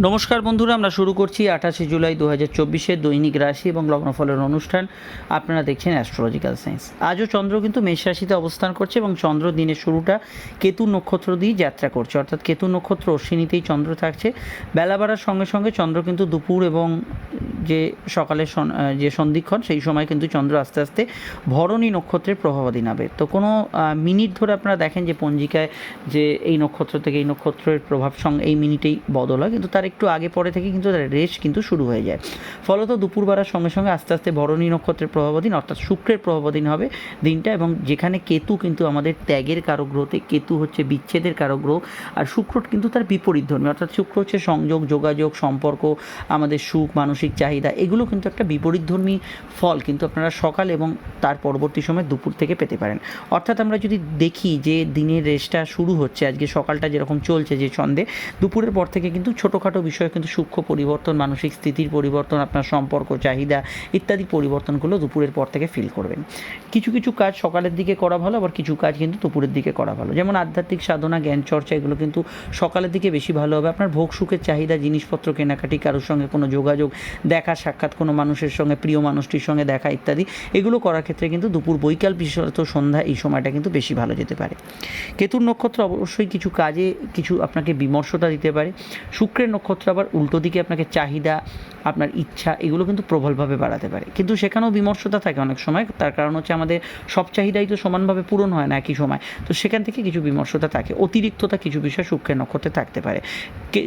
নমস্কার বন্ধুরা, আমরা শুরু করছি আঠাশে জুলাই দু হাজার চব্বিশের দৈনিক রাশি এবং লগ্নফলের অনুষ্ঠান। আপনারা দেখছেন অ্যাস্ট্রোলজিক্যাল সায়েন্স আজও চন্দ্র কিন্তু মেষ রাশিতে অবস্থান করছে এবং চন্দ্র দিনের শুরুটা কেতু নক্ষত্র দিয়ে যাত্রা করছে। অর্থাৎ কেতু নক্ষত্র অশ্বিনীতেই চন্দ্র থাকছে। বেলা বাড়ার সঙ্গে সঙ্গে চন্দ্র কিন্তু দুপুর এবং যে সকালের যে সন্ধিক্ষণ, সেই সময় কিন্তু চন্দ্র আস্তে আস্তে ভরণী নক্ষত্রের প্রভাবাধীন হবে তো কোনো মিনিট ধরে আপনারা দেখেন যে পঞ্জিকায় যে এই নক্ষত্র থেকে এই নক্ষত্রের প্রভাব সঙ্গে এই মিনিটেই বদল হয়। কিন্তু তার একটু আগে পরে থেকে কিন্তু তার রেস কিন্তু শুরু হয়ে যায়। ফলত দুপুর বাড়ার সঙ্গে সঙ্গে আস্তে আস্তে ভরণী নক্ষত্রের প্রভাবাধীন, অর্থাৎ শুক্রের প্রভাবাধীন হবে দিনটা এবং যেখানে কেতু কিন্তু আমাদের ত্যাগের কারক গ্রহতে কেতু হচ্ছে বিচ্ছেদের কারক গ্রহ আর শুক্র কিন্তু তার বিপরীত ধর্মী অর্থাৎ শুক্র হচ্ছে সংযোগ, যোগাযোগ, সম্পর্ক, আমাদের সুখ, মানসিক চাহিদা, এগুলো কিন্তু একটা বিপরীতধর্মী ফল কিন্তু আপনারা সকাল এবং তার পরবর্তী সময় দুপুর থেকে পেতে পারেন। অর্থাৎ আমরা যদি দেখি যে দিনের রেসটা শুরু হচ্ছে, আজকে সকালটা যেরকম চলছে যে ছন্দে, দুপুরের পর থেকে কিন্তু ছোটোখাটো বিষয়ে কিন্তু সূক্ষ্ম পরিবর্তন, মানসিক স্থিতির পরিবর্তন, আপনার সম্পর্ক, চাহিদা ইত্যাদি পরিবর্তনগুলো দুপুরের পর থেকে ফিল করবেন। কিছু কিছু কাজ সকালের দিকে করা ভালো, আবার কিছু কাজ কিন্তু দুপুরের দিকে করা ভালো। যেমন আধ্যাত্মিক সাধনা, জ্ঞান চর্চা, এগুলো কিন্তু সকালের দিকে বেশি ভালো হবে। আপনার ভোগ, সুখের চাহিদা, জিনিসপত্র কেনাকাটি, কারোর সঙ্গে কোনো যোগাযোগ, দেখা, সাক্ষাৎ কোনো মানুষের সঙ্গে, প্রিয় মানুষটির সঙ্গে দেখা ইত্যাদি, এগুলো করার ক্ষেত্রে কিন্তু দুপুর বৈকাল, বিশেষত সন্ধ্যা, এই সময়টা কিন্তু বেশি ভালো যেতে পারে। কেতুর নক্ষত্র অবশ্যই কিছু কাজে, কিছু আপনাকে বিমর্ষতা দিতে পারে। শুক্রের নক্ষত্র আবার উল্টো দিকে আপনাকে চাহিদা, আপনার ইচ্ছা, এগুলো কিন্তু প্রবলভাবে বাড়াতে পারে। কিন্তু সেখানেও বিমর্ষতা থাকে অনেক সময়। তার কারণ হচ্ছে আমাদের সব চাহিদাই তো সমানভাবে পূরণ হয় না একই সময়। তো সেখান থেকে কিছু বিমর্ষতা থাকে। অতিরিক্ততা কিছু বিষয় শুক্রের নক্ষত্রে থাকতে পারে।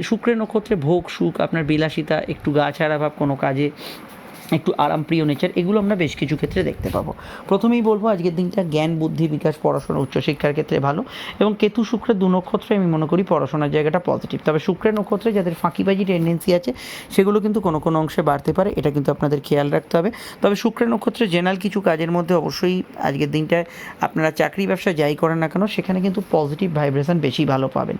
শুক্রের নক্ষত্রে ভোগ, সুখ, আপনার বিলাসিতা, একটু গা ছাড়া ভাব কোনো কাজে একটু আরামপ্রিয় নেচার এগুলো আমরা বেশ কিছু ক্ষেত্রে দেখতে পাবো। প্রথমেই বলব, আজকের দিনটা জ্ঞান, বুদ্ধি, বিকাশ, পড়াশোনা, উচ্চশিক্ষার ক্ষেত্রে ভালো এবং কেতু শুক্রের দু নক্ষত্রে আমি মনে করি পড়াশোনার জায়গাটা পজিটিভ তবে শুক্রের নক্ষত্রে যাদের ফাঁকিবাজি টেন্ডেন্সি আছে, সেগুলো কিন্তু কোনো কোনো অংশে বাড়তে পারে, এটা কিন্তু আপনাদের খেয়াল রাখতে হবে। তবে শুক্রের নক্ষত্রে জেনারেল কিছু কাজের মধ্যে অবশ্যই আজকের দিনটায় আপনারা চাকরি, ব্যবসা যাই করেন না কেন, সেখানে কিন্তু পজিটিভ ভাইব্রেশন বেশি ভালো পাবেন।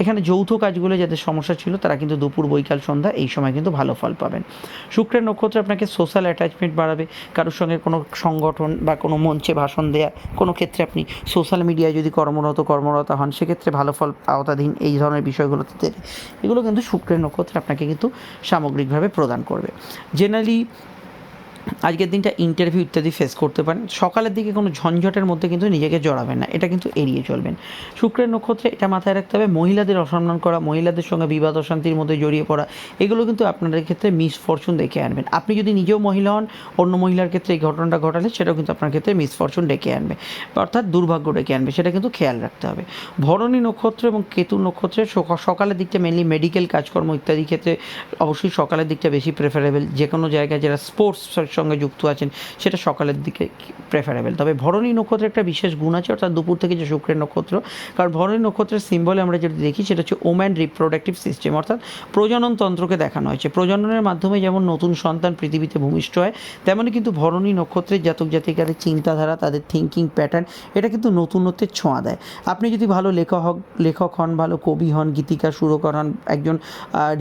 এখানে যৌথ কাজগুলো যাদের সমস্যা ছিল, তারা কিন্তু দুপুর, বৈকাল, সন্ধ্যা এই সময় কিন্তু ভালো ফল পাবেন। শুক্রের নক্ষত্র আপনাকে সোশ্যাল অ্যাটাচমেন্ট বাড়াবে, কারোর সঙ্গে কোনো সংগঠন বা কোনো মঞ্চে ভাষণ দেয়া, কোনো ক্ষেত্রে আপনি সোশ্যাল মিডিয়ায় যদি কর্মরত কর্মরত হন, সেক্ষেত্রে ভালো ফল আওতাধীন এই ধরনের বিষয়গুলোতে দেবে। এগুলো কিন্তু শুক্রের নক্ষত্রে আপনাকে কিন্তু সামগ্রিকভাবে প্রদান করবে। জেনারেলি আজকের দিনটা ইন্টারভিউ ইত্যাদি ফেস করতে পারেন। সকালের দিকে কোনো ঝঞ্ঝটের মধ্যে কিন্তু নিজেকে জড়াবেন না। এটা কিন্তু এড়িয়ে চলবেন। শুক্রের নক্ষত্রে এটা মাথায় রাখতে হবে, মহিলাদের অসম্মান করা, মহিলাদের সঙ্গে বিবাদ অশান্তির মধ্যে জড়িয়ে পড়া, এগুলো কিন্তু আপনাদের ক্ষেত্রে মিস ফরচুন ডেকে আনবেন আপনি যদি নিজেও মহিলা হন, অন্য মহিলার ক্ষেত্রে এই ঘটনাটা ঘটালে সেটাও কিন্তু আপনার ক্ষেত্রে মিস ফরচুন ডেকে আনবে। অর্থাৎ দুর্ভাগ্য ডেকে আনবে, সেটা কিন্তু খেয়াল রাখতে হবে। ভরণী নক্ষত্র এবং কেতু নক্ষত্রে সক- সকালের দিকটা মেনলি মেডিকেল কাজকর্ম ইত্যাদি ক্ষেত্রে অবশ্যই সকালের দিকটা বেশি প্রেফারেবল যে কোনো জায়গায় যারা স্পোর্টসের সঙ্গে যুক্ত আছেন, সেটা সকালের দিকে প্রেফারেবল তবে ভরণী নক্ষত্রের একটা বিশেষ গুণ আছে, অর্থাৎ দুপুর থেকে যে শুক্রের নক্ষত্র, কারণ ভরণী নক্ষত্রের সিম্বলে আমরা যেটা দেখি, সেটা হচ্ছে ওম্যান রিপ্রোডাক্টিভ সিস্টেম অর্থাৎ প্রজনন তন্ত্রকে দেখানো হয়েছে। প্রজননের মাধ্যমে যেমন নতুন সন্তান পৃথিবীতে ভূমিষ্ঠ হয় তেমনই কিন্তু ভরণী নক্ষত্রের জাতক জাতিকাদের চিন্তাধারা, তাদের থিঙ্কিং প্যাটার্ন এটা কিন্তু নতুনত্বের ছোঁয়া দেয়। আপনি যদি ভালো লেখক লেখক হন, ভালো কবি হন, গীতিকার, সুরকার হন, একজন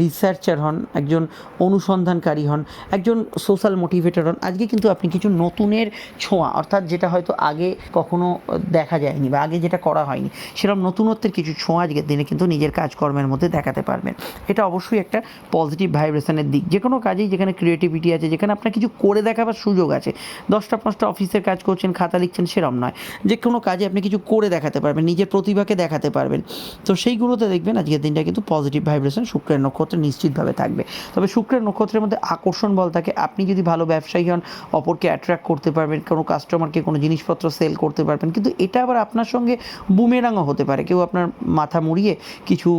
রিসার্চার হন, একজন অনুসন্ধানকারী হন, একজন সোশ্যাল মোটিভেটর হন আজকে কিন্তু আপনি কিছু নতুনের ছোঁয়া, অর্থাৎ যেটা হয়তো আগে কখনো দেখা যায়নি বা আগে যেটা করা হয়নি, সেরকম নতুনত্বের কিছু ছোঁয়া আজকের দিনে কিন্তু নিজের কাজকর্মের মধ্যে দেখাতে পারবেন। এটা অবশ্যই একটা পজিটিভ ভাইব্রেশনের দিক। যে কোনো কাজেই যেখানে ক্রিয়েটিভিটি আছে, যেখানে আপনার কিছু করে দেখাবার সুযোগ আছে, দশটা পাঁচটা অফিসের কাজ করছেন, খাতা লিখছেন সেরম নয়। যে কোনো কাজে আপনি কিছু করে দেখাতে পারবেন, নিজের প্রতিভাকে দেখাতে পারবেন। তো সেইগুলোতে দেখবেন আজকের দিনটা কিন্তু পজিটিভ ভাইব্রেশন শুক্রের নক্ষত্রে নিশ্চিতভাবে থাকবে। তবে শুক্রের নক্ষত্রের মধ্যে আকর্ষণ বল থাকে। আপনি যদি ভালো ব্যবসায়ী হন অপরকে অ্যাট্রাক্ট করতে পারবেন, কোনো কাস্টমারকে কোনো জিনিসপত্র সেল করতে পারবেন। কিন্তু এটা আবার আপনার সঙ্গে বুমেরাঙও হতে পারে। কেউ আপনার মাথা মুড়িয়ে কিছু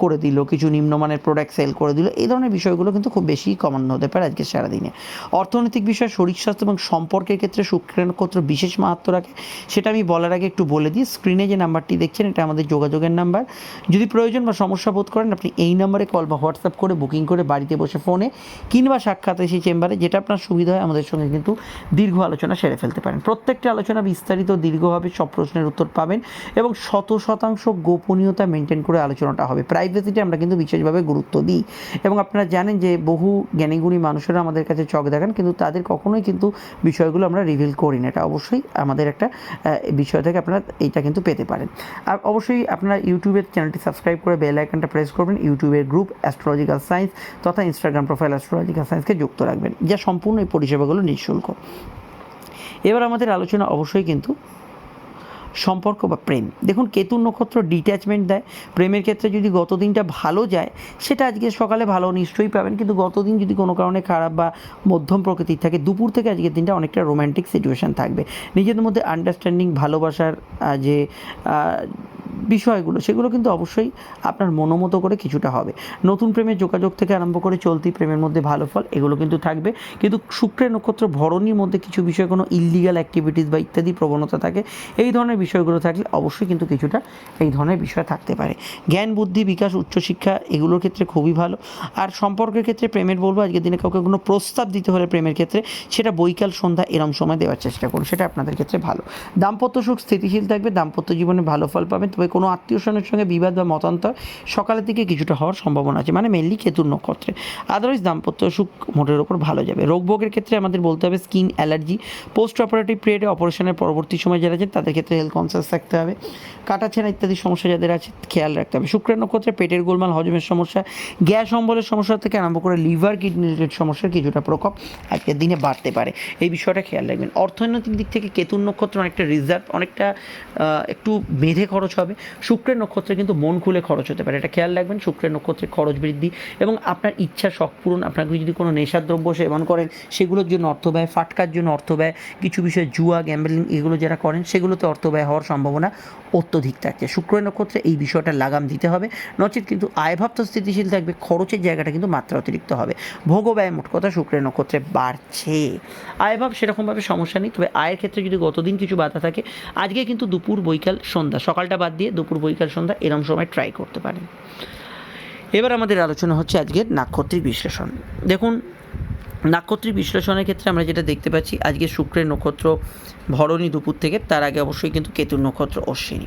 করে দিল, কিছু নিম্নমানের প্রোডাক্ট সেল করে দিল, এই ধরনের বিষয়গুলো কিন্তু খুব বেশি কমন হতে পারে আজকে সারাদিনে। অর্থনৈতিক বিষয়, শরীর স্বাস্থ্য এবং সম্পর্কের ক্ষেত্রে শুক্রের নক্ষত্র বিশেষ মাহাত্ম রাখে, সেটা আমি বলার আগে একটু বলে দিই। স্ক্রিনে যে নাম্বারটি দেখছেন, এটা আমাদের যোগাযোগের নাম্বার। যদি প্রয়োজন বা সমস্যা বোধ করেন, আপনি এই নাম্বারে কল বা হোয়াটসঅ্যাপ করে বুকিং করে বাড়িতে বসে ফোনে কিংবা সাক্ষাৎ এসে চেম্বারে, যেটা আপনার সুবিধা সুবিধা হয়, আমাদের সঙ্গে কিন্তু দীর্ঘ আলোচনা সেরে ফেলতে পারেন। প্রত্যেকটা আলোচনা বিস্তারিত দীর্ঘ হবে সব প্রশ্নের উত্তর পাবেন এবং শত শতাংশ গোপনীয়তা মেনটেন করে আলোচনাটা হবে। প্রাইভেসিটি আমরা কিন্তু বিশেষভাবে গুরুত্ব দিই। এবং আপনারা জানেন যে বহু জ্ঞানীগুণী মানুষেরা আমাদের কাছে চক দেখান, কিন্তু তাদের কখনোই কিন্তু বিষয়গুলো আমরা রিভিল করি না। এটা অবশ্যই আমাদের একটা বিষয় থেকে আপনারা এইটা কিন্তু পেতে পারেন। আর অবশ্যই আপনারা ইউটিউবের চ্যানেলটি সাবস্ক্রাইব করে বেল আইকনটা প্রেস করবেন। ইউটিউবের গ্রুপ অ্যাস্ট্রোলজিক্যাল সায়েন্স তথা ইনস্টাগ্রাম প্রোফাইল অ্যাস্ট্রোলজিক্যাল সায়েন্সকে যুক্ত রাখবেন। যা সম্পূর্ণ পরিষেবাগুলো নিঃশুল্ক। এবার আমাদের আলোচনা অবশ্যই কিন্তু সম্পর্ক বা প্রেম। দেখুন কেতুর নক্ষত্র ডিট্যাচমেন্ট দেয়। প্রেমের ক্ষেত্রে যদি গত দিনটা ভালো যায়, সেটা আজকে সকালে ভালো নিশ্চয়ই পাবেন। কিন্তু গত দিন যদি কোনো কারণে খারাপ বা মধ্যম প্রকৃতির থাকে, দুপুর থেকে আজকের দিনটা অনেকটা রোম্যান্টিক সিচুয়েশান থাকবে। নিজেদের মধ্যে আন্ডারস্ট্যান্ডিং ভালোবাসার যে বিষয়গুলো, সেগুলো কিন্তু অবশ্যই আপনার মনোমতো করে কিছুটা হবে। নতুন প্রেমের যোগাযোগ থেকে আরম্ভ করে চলতি প্রেমের মধ্যে ভালো ফল, এগুলো কিন্তু থাকবে। কিন্তু শুক্রের নক্ষত্র ভরণীর মধ্যে কিছু বিষয় কোনো ইললিগাল অ্যাক্টিভিটিস বা ইত্যাদি প্রবণতা থাকে, এই ধরনের বিষয়গুলো থাকলে অবশ্যই কিন্তু কিছুটা এই ধরনের বিষয় থাকতে পারে। জ্ঞান, বুদ্ধি, বিকাশ, উচ্চশিক্ষা এগুলোর ক্ষেত্রে খুবই ভালো। আর সম্পর্কের ক্ষেত্রে প্রেমের বলব, আজকের দিনে কাউকে কোনো প্রস্তাব দিতে হলে প্রেমের ক্ষেত্রে সেটা বৈকাল, সন্ধ্যা এরম সময় দেওয়ার চেষ্টা করুন, সেটা আপনাদের ক্ষেত্রে ভালো। দাম্পত্য সুখ স্থিতিশীল থাকবে, দাম্পত্য জীবনে ভালো ফল পাবেন, তবে কোনো আত্মীয় স্বজনের সঙ্গে বিবাদ বা মতান্তর সকালের দিকে কিছুটা হওয়ার সম্ভাবনা আছে মানে মেনলি কেতুর নক্ষত্রে। আদারওয়াইজ দাম্পত্য সুখ মোটের ওপর ভালো যাবে। রোগ ভোগের ক্ষেত্রে আমাদের বলতে হবে স্কিন অ্যালার্জি পোস্ট অপারেটিভ পিরিয়ডে অপারেশনের পরবর্তী সময় যারা আছেন, তাদের ক্ষেত্রে হেলথ কনসিয়াস থাকতে হবে। কাটাছেনা ইত্যাদি সমস্যা যাদের আছে, খেয়াল রাখতে হবে। শুক্রের নক্ষত্রে পেটের গোলমাল, হজমের সমস্যা, গ্যাস অম্বলের সমস্যা থেকে আরম্ভ করে লিভার, কিডনি রিলেটেড সমস্যার কিছুটা প্রকোপ আজকের দিনে বাড়তে পারে। এই বিষয়টা খেয়াল রাখবেন। অর্থনৈতিক দিক থেকে কেতুর নক্ষত্র অনেকটা রিজার্ভ অনেকটা একটু বেঁধে খরচ হবে। শুক্রের নক্ষত্রে কিন্তু মন খুলে খরচ হতে পারে। এটা খেয়াল রাখবেন, শুক্রের নক্ষত্রে খরচ বৃদ্ধি এবং আপনার ইচ্ছা শখ পূরণ। আপনার যদি কোনো নেশার দ্রব্য সেবন করেন, সেগুলোর জন্য অর্থ ব্যয়, ফাটকার জন্য অর্থ ব্যয়, কিছু বিষয়ে জুয়া গ্যাম্বলিং এগুলো যারা করেন, সেগুলোতে অর্থ ব্যয় হওয়ার সম্ভাবনা অত্যধিক থাকছে। শুক্রের নক্ষত্রে এই বিষয়টা লাগাম দিতে হবে। নচেত কিন্তু আয়ভাব তো স্থিতিশীল থাকবে, খরচের জায়গাটা কিন্তু মাত্রা অতিরিক্ত হবে। ভোগ ও ব্যয় মোট কথা শুক্রের নক্ষত্রে বাড়ছে। আয়ভাব সেরকমভাবে সমস্যা নেই, তবে আয়ের ক্ষেত্রে যদি গতদিন কিছু বাধা থাকে, আজকে কিন্তু দুপুর বৈকাল সন্ধ্যা, সকালটা বাদ দিয়ে দুপুর বৈকাল সন্ধ্যা এরম সময় ট্রাই করতে পারেন। এবার আমাদের আলোচনা হচ্ছে আজকের নাক্ষত্রিক বিশ্লেষণ। দেখুন নাক্ষত্রিক বিশ্লেষণের ক্ষেত্রে আমরা যেটা দেখতে পাচ্ছি, আজকে শুক্রের নক্ষত্র ভরণী দুপুর থেকে, তার আগে অবশ্যই কিন্তু কেতুর নক্ষত্র অশ্বিনী।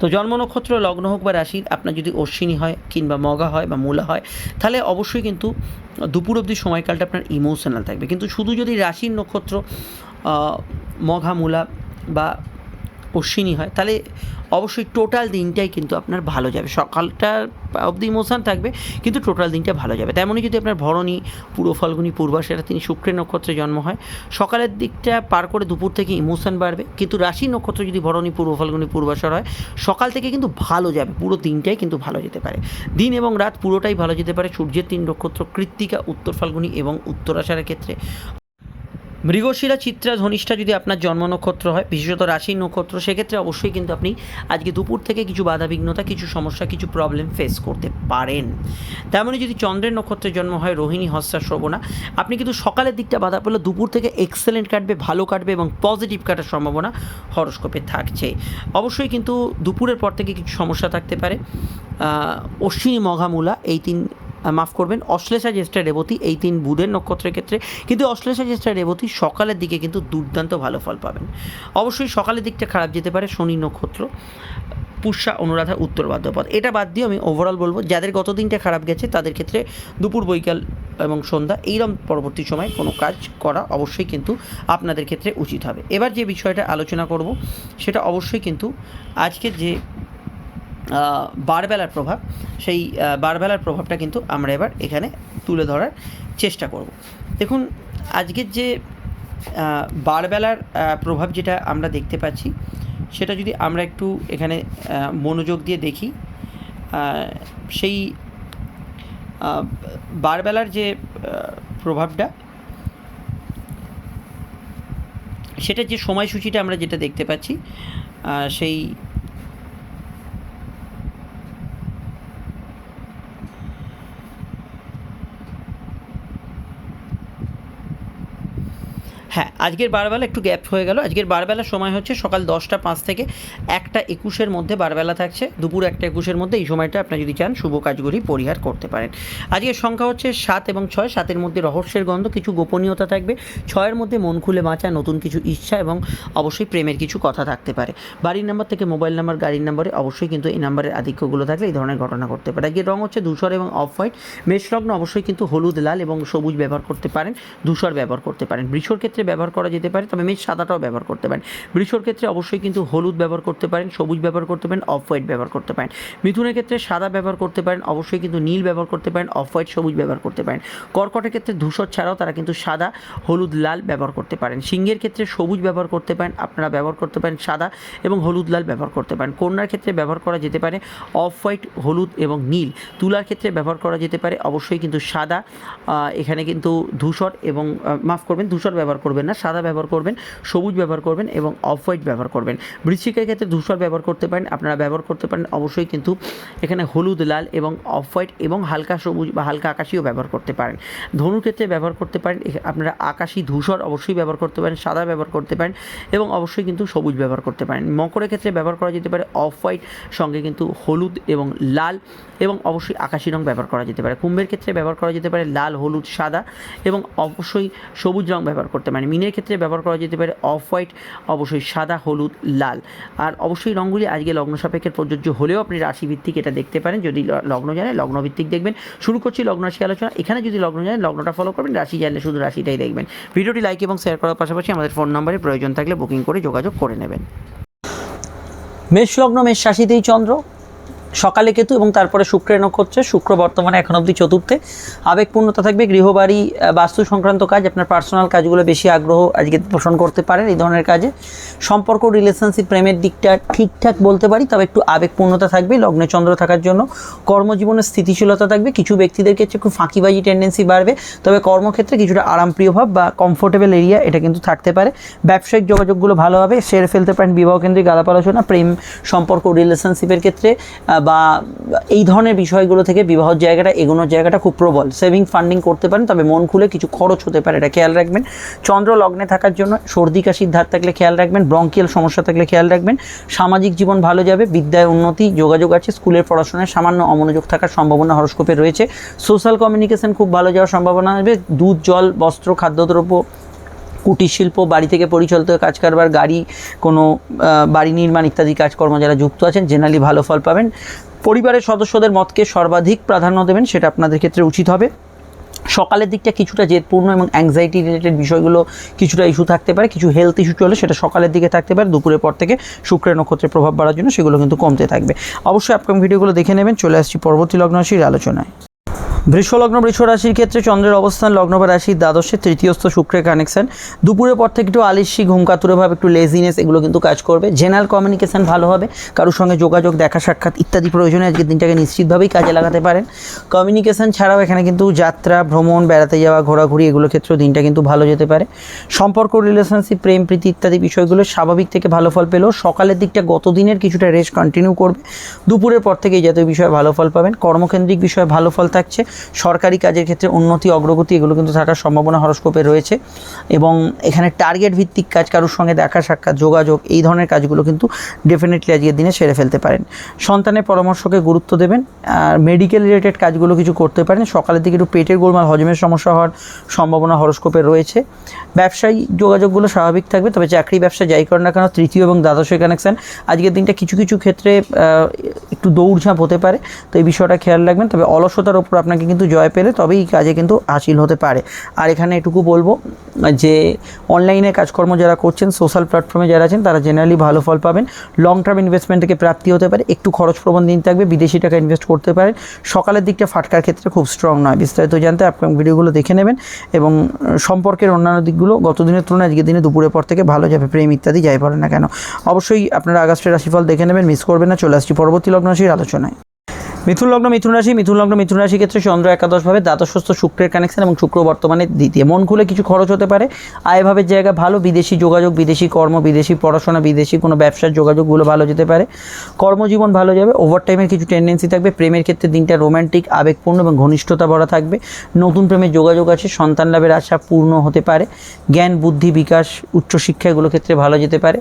তো জন্ম নক্ষত্র, লগ্ন হোক বা রাশির, আপনার যদি অশ্বিনী হয় কিংবা মগা হয় বা মূলা হয়, তাহলে অবশ্যই কিন্তু দুপুর অবধি সময়কালটা আপনার ইমোশনাল থাকবে। কিন্তু শুধু যদি রাশির নক্ষত্র মঘা মূলা বা অশ্বিনী হয়, তাহলে অবশ্যই টোটাল দিনটাই কিন্তু আপনার ভালো যাবে। সকালটা অবধি ইমোশন থাকবে, কিন্তু টোটাল দিনটা ভালো যাবে। তেমনই যদি আপনার ভরণী পূর্ব ফাল্গুনি পূর্বাশারা তিনি শুক্রের নক্ষত্রে জন্ম হয়, সকালের দিকটা পার করে দুপুর থেকে ইমোশন বাড়বে। কিন্তু রাশি নক্ষত্র যদি ভরণী, পূর্ব ফাল্গুনি, পূর্বাশার হয়, সকাল থেকে কিন্তু ভালো যাবে, পুরো দিনটাই কিন্তু ভালো যেতে পারে। দিন এবং রাত পুরোটাই ভালো যেতে পারে। সূর্যের তিন নক্ষত্র, কৃত্তিকা, উত্তর ফাল্গুনি এবং উত্তরাষাঢ়ের ক্ষেত্রে। মৃগশিরা চিত্রা ধনিষ্ঠা যদি আপনার জন্ম নক্ষত্র হয়, বিশেষত রাশির নক্ষত্র, সেক্ষেত্রে অবশ্যই কিন্তু আপনি আজকে দুপুর থেকে কিছু বাধাবিঘ্নতা, কিছু সমস্যা, কিছু প্রবলেম ফেস করতে পারেন। তেমনই যদি চন্দ্রের নক্ষত্রে জন্ম হয়, রোহিণী, হস্তা শ্রবণা আপনি কিন্তু সকালের দিকটা বাধা পড়লে দুপুর থেকে এক্সেলেন্ট কাটবে, ভালো কাটবে এবং পজিটিভ কাটার সম্ভাবনা হরস্কোপে থাকছে। অবশ্যই কিন্তু দুপুরের পর থেকে কিছু সমস্যা থাকতে পারে। অশ্বিনী মঘামূলা, এই তিন মাফ করবেন, অশ্লেষা জ্যেষ্ঠা রেবতী এই তিন বুধের নক্ষত্রের ক্ষেত্রে। কিন্তু অশ্লেষা জ্যেষ্ঠা রেবতী সকালের দিকে কিন্তু দুর্দান্ত ভালো ফল পাবেন। অবশ্যই সকালের দিকটা খারাপ যেতে পারে, শনি নক্ষত্র, পুষ্যা, অনুরাধা, উত্তর বাদ্যপদ। এটা বাদ দিয়ে আমি ওভারঅল বলব, যাদের গত দিনটা খারাপ গেছে, তাদের ক্ষেত্রে দুপুর, বৈকাল এবং সন্ধ্যা এইরকম পরবর্তী সময় কোনো কাজ করা অবশ্যই কিন্তু আপনাদের ক্ষেত্রে উচিত হবে। এবার যে বিষয়টা আলোচনা করব, সেটা অবশ্যই কিন্তু আজকের যে বারবেলার প্রভাব, সেই বারবেলার প্রভাবটা কিন্তু আমরা এবার এখানে তুলে ধরার চেষ্টা করব। দেখুন, আজকের যে বারবেলার প্রভাব যেটা আমরা দেখতে পাচ্ছি, সেটা যদি আমরা একটু এখানে মনোযোগ দিয়ে দেখি সেই বারবেলার যে প্রভাবটা, সেটা যে সময়সূচিটা আমরা যেটা দেখতে পাচ্ছি সেই হ্যাঁ আজকের বারবেলা একটু গ্যাপ হয়ে গেল। আজকের বারবেলার সময় হচ্ছে সকাল দশটা পাঁচ থেকে একটা একুশের মধ্যে বারবেলা থাকছে। দুপুর একটা একুশের মধ্যে এই সময়টা আপনি যদি চান শুভ কাজগুলি পরিহার করতে পারেন। আজকের সংখ্যা হচ্ছে সাত এবং ছয়। সাতের মধ্যে রহস্যের গন্ধ, কিছু গোপনীয়তা থাকবে। ছয়ের মধ্যে মন খুলে বাঁচা, নতুন কিছু ইচ্ছা এবং অবশ্যই প্রেমের কিছু কথা থাকতে পারে। বাড়ির নাম্বার থেকে মোবাইল নাম্বার, গাড়ির নাম্বারে অবশ্যই কিন্তু এই নাম্বারের আধিক্যগুলো থাকলে এই ধরনের ঘটনা ঘটতে পারে। আজকের রং হচ্ছে ধূসর এবং অফ হোয়াইট মেষলগ্ন অবশ্যই কিন্তু হলুদ, লাল এবং সবুজ ব্যবহার করতে পারেন। ধূসর ব্যবহার করতে পারেন। বৃষর ক্ষেত্রে ব্যবহার করা যেতে পারে তবে মেষ সাদাটাও ব্যবহার করতে পারেন বৃষর ক্ষেত্রে অবশ্যই কিন্তু হলুদ ব্যবহার করতে পারেন সবুজ ব্যবহার করতে পারেন অফ হোয়াইট ব্যবহার করতে পারেন মিথুনের ক্ষেত্রে সাদা ব্যবহার করতে পারেন অবশ্যই কিন্তু নীল ব্যবহার করতে পারেন অফ হোয়াইট সবুজ ব্যবহার করতে পারেন কর্কটের ক্ষেত্রে ধূসর ছাড়াও তারা কিন্তু সাদা হলুদ লাল ব্যবহার করতে পারেন সিংহের ক্ষেত্রে সবুজ ব্যবহার করতে পারেন আপনারা ব্যবহার করতে পারেন সাদা এবং হলুদ লাল ব্যবহার করতে পারেন কন্যার ক্ষেত্রে ব্যবহার করা যেতে পারে অফ হোয়াইট হলুদ এবং নীল তুলার ক্ষেত্রে ব্যবহার করা যেতে পারে অবশ্যই কিন্তু সাদা এখানে কিন্তু ধূসর এবং মাফ করবেন ধূসর ব্যবহার করবেন না, সাদা ব্যবহার করবেন, সবুজ ব্যবহার করবেন এবং অফ হোয়াইট ব্যবহার করবেন। বৃশ্চিকের ক্ষেত্রে ধূসর ব্যবহার করতে পারেন, আপনারা ব্যবহার করতে পারেন, অবশ্যই কিন্তু এখানে হলুদ, লাল এবং অফ হোয়াইট এবং হালকা সবুজ বা হালকা আকাশিও ব্যবহার করতে পারেন। ধনুর ক্ষেত্রে ব্যবহার করতে পারেন আপনারা আকাশি ধূসর অবশ্যই ব্যবহার করতে পারেন, সাদা ব্যবহার করতে পারেন এবং অবশ্যই কিন্তু সবুজ ব্যবহার করতে পারেন। মকরের ক্ষেত্রে ব্যবহার করা যেতে পারে অফ হোয়াইট, সঙ্গে কিন্তু হলুদ এবং লাল এবং অবশ্যই আকাশি রং ব্যবহার করা যেতে পারে। কুম্ভের ক্ষেত্রে ব্যবহার করা যেতে পারে লাল, হলুদ, সাদা এবং অবশ্যই সবুজ রং ব্যবহার করতে পারে মিনের ক্ষেত্রে ব্যবহার করা যেতে পারে অফ হোয়াইট, অবশ্যই সাদা, হলুদ, লাল। আর অবশ্যই রঙগুলি আজকে লগ্ন সাপেক্ষের প্রযোজ্য হলেও আপনি রাশিভিত্তিক এটা দেখতে পারেন। যদি লগ্ন জানেন, লগ্নভিত্তিক দেখবেন। শুরু করছি লগ্ন রাশি আলোচনা। এখানে যদি লগ্ন জানেন, লগ্নটা ফলো করবেন, রাশি জানলে শুধু রাশিটাই দেখবেন। ভিডিওটি লাইক এবং শেয়ার করার পাশাপাশি আমাদের ফোন নম্বরে প্রয়োজন থাকলে বুকিং করে যোগাযোগ করে নেবেন। মেষ লগ্ন, মেষ রাশিতেই চন্দ্র। সকালে কেতু এবং তারপরে শুক্রের নক্ষত্রে, শুক্র বর্তমানে এখন অবধি চতুর্থে। আবেগপূর্ণতা থাকবে গৃহবাড়ি বাস্তু সংক্রান্ত কাজ, আপনার পার্সোনাল কাজগুলো বেশি আগ্রহ আজকে পোষণ করতে পারেন এই ধরনের কাজে। সম্পর্ক রিলেশনশিপ প্রেমের দিকটা ঠিকঠাক বলতে পারি, তবে একটু আবেগপূর্ণতা থাকবে, লগ্নে চন্দ্র থাকার জন্য। কর্মজীবনে স্থিতিশীলতা থাকবে, কিছু ব্যক্তিদের ক্ষেত্রে একটু ফাঁকিবাজি টেন্ডেন্সি বাড়বে, তবে কর্মক্ষেত্রে কিছুটা আরামপ্রিয় ভাব বা কমফোর্টেবল এরিয়া এটা কিন্তু থাকতে পারে। ব্যবসায়িক যোগাযোগগুলো ভালো হবে, সেরে ফেলতে পারেন বিবাহ কেন্দ্রিক আলাপ আলোচনা, প্রেম, সম্পর্ক রিলেশনশিপের ক্ষেত্রে বা এই ধরনের বিষয়গুলো থেকে বিবাহের জায়গাটা, এগোনোর জায়গাটা খুব প্রবল। সেভিং ফান্ডিং করতে পারেন, তবে মন খুলে কিছু খরচ হতে পারে, এটা খেয়াল রাখবেন। চন্দ্র লগ্নে থাকার জন্য সর্দি কাশির ধার থাকলে খেয়াল রাখবেন ব্রঙ্কিয়াল সমস্যা থাকলে খেয়াল রাখবেন। সামাজিক জীবন ভালো যাবে, বিদ্যায় উন্নতি, যোগাযোগ আছে, স্কুলের পড়াশোনায় সামান্য অমনোযোগ থাকার সম্ভাবনা হরস্কোপে রয়েছে। সোশ্যাল কমিউনিকেশন খুব ভালো যাওয়ার সম্ভাবনা আসবে দুধ, জল, বস্ত্র, খাদ্যদ্রব্য কুটির শিল্প, বাড়ি থেকে পরিচালিত কাজ কারবার, গাড়ি, কোনো বাড়ি নির্মাণ ইত্যাদি কাজকর্ম যারা যুক্ত আছেন, জেনারেলি ভালো ফল পাবেন। পরিবারের সদস্যদের মতকে সর্বাধিক প্রাধান্য দেবেন, সেটা আপনাদের ক্ষেত্রে উচিত হবে। সকালের দিকটা কিছুটা জেদপূর্ণ এবং অ্যাংজাইটি রিলেটেড বিষয়গুলো কিছুটা ইস্যু থাকতে পারে, কিছু হেলথ ইস্যু চলে, সেটা সকালের দিকে থাকতে পারে, দুপুরের পর থেকে শুক্রের নক্ষত্রের প্রভাব বাড়ার জন্য সেগুলো কিন্তু কমতে থাকবে। অবশ্যই আপকামিং ভিডিওগুলো দেখে নেবেন, চলে আসছি পরবর্তী লগ্ন রাশির আলোচনায়। বৃষ লগ্ন বৃষ রাশির ক্ষেত্রে চন্দ্রের অবস্থান লগ্ন বা রাশির দ্বাদশে, তৃতীয়স্থ শুক্রের কানেকশন। দুপুরের পর থেকে একটু আলিসি ঘুমকাতুরে ভাব, একটু লেজিনেস এগুলো কিন্তু কাজ করবে। জেনারেল কমিউনিকেশন ভালো হবে, কারোর সঙ্গে যোগাযোগ, দেখা, সাক্ষাৎ ইত্যাদি প্রয়োজনে আজকের দিনটাকে নিশ্চিতভাবেই কাজে লাগাতে পারেন। কমিউনিকেশন ছাড়াও এখানে কিন্তু যাত্রা, ভ্রমণ, বেড়াতে যাওয়া, ঘোরাঘুরি, এগুলো ক্ষেত্রেও দিনটা কিন্তু ভালো যেতে পারে। সম্পর্ক রিলেশনশিপ প্রেম, প্রীতি ইত্যাদি বিষয়গুলো স্বাভাবিক থেকে ভালো ফল পেলেও সকালের দিকটা গত দিনের কিছুটা রেস্ট কন্টিনিউ করবে। দুপুরের পর থেকে এই জাতীয় বিষয়ে ভালো ফল পাবেন। কর্মকেন্দ্রিক বিষয়ে ভালো ফল থাকছে। সরকারি কাজের ক্ষেত্রে উন্নতি, অগ্রগতি, এগুলো কিন্তু থাকার সম্ভাবনা হরস্কোপে রয়েছে। এবং এখানে টার্গেট ভিত্তিক কাজ কারোর সঙ্গে দেখা সাক্ষাৎ, যোগাযোগ, এই ধরনের কাজগুলো কিন্তু ডেফিনেটলি আজকের দিনে সেরে ফেলতে পারেন। সন্তানের পরামর্শকে গুরুত্ব দেবেন। আর মেডিকেল রিলেটেড কাজগুলো কিছু করতে পারেন। সকালের দিকে একটু পেটের গোলমাল, হজমের সমস্যা হওয়ার সম্ভাবনা হরস্কোপে রয়েছে। ব্যবসায়ী যোগাযোগগুলো স্বাভাবিক থাকবে, তবে চাকরি ব্যবসা যাই করেন না কেন, তৃতীয় এবং দ্বাদশের কানেকশান আজকের দিনটা কিছু কিছু ক্ষেত্রে একটু দৌড়ঝাঁপ হতে পারে, তো এই বিষয়টা খেয়াল রাখবেন। তবে অলসতার ওপর আপনাকে কিন্তু জয় পেলে তবেই কাজে কিন্তু হাসিল হতে পারে। আর এখানে এটুকু বলব যে অনলাইনে কাজকর্ম যারা করছেন সোশ্যাল প্ল্যাটফর্মে যারা আছেন, তারা জেনারেলি ভালো ফল পাবেন। লং টার্ম ইনভেস্টমেন্ট থেকে প্রাপ্তি হতে পারে, একটু খরচ প্রবণ দিন থাকবে, বিদেশি টাকা ইনভেস্ট করতে পারেন। সকালের দিকটা ফাটকার ক্ষেত্রে খুব স্ট্রং নয়, বিস্তারিত জানতে আপনার ভিডিওগুলো দেখে নেবেন। এবং সম্পর্কের অন্যান্য দিকগুলো গত দিনের তুলনায় আজকের দিনে দুপুরের পর থেকে ভালো যাবে, প্রেম ইত্যাদি যাই পারেন না কেন। অবশ্যই আপনারা আগস্টের রাশিফল দেখে নেবেন মিস করবেন না, চলে আসছি পরবর্তী লগ্ন রাশির আলোচনায়। মিথুন লগ্ন, মিথুন রাশি, মিথুন লগ্ন, মিথুন রাশি ক্ষেত্রে চন্দ্র একাদশভাবে দ্বাদশস্থ শুক্রের কানেকশন এবং শুক্র বর্তমানে দ্বিতীয়। মন খুলে কিছু খরচ হতে পারে। আয়ভাবের জায়গা ভালো, বিদেশি যোগাযোগ, বিদেশি কর্ম, বিদেশি পড়াশোনা, বিদেশি কোনো ব্যবসার যোগাযোগগুলো ভালো যেতে পারে। কর্মজীবন ভালো যাবে ওভার টাইমের কিছু টেন্ডেন্সি থাকবে। প্রেমের ক্ষেত্রে দিনটা রোমান্টিক আবেগপূর্ণ এবং ঘনিষ্ঠতা ভরা থাকবে। নতুন প্রেমের যোগাযোগ আছে, সন্তান লাভের আশা পূর্ণ হতে পারে। জ্ঞান, বুদ্ধি, বিকাশ উচ্চশিক্ষা এগুলো ক্ষেত্রে ভালো যেতে পারে।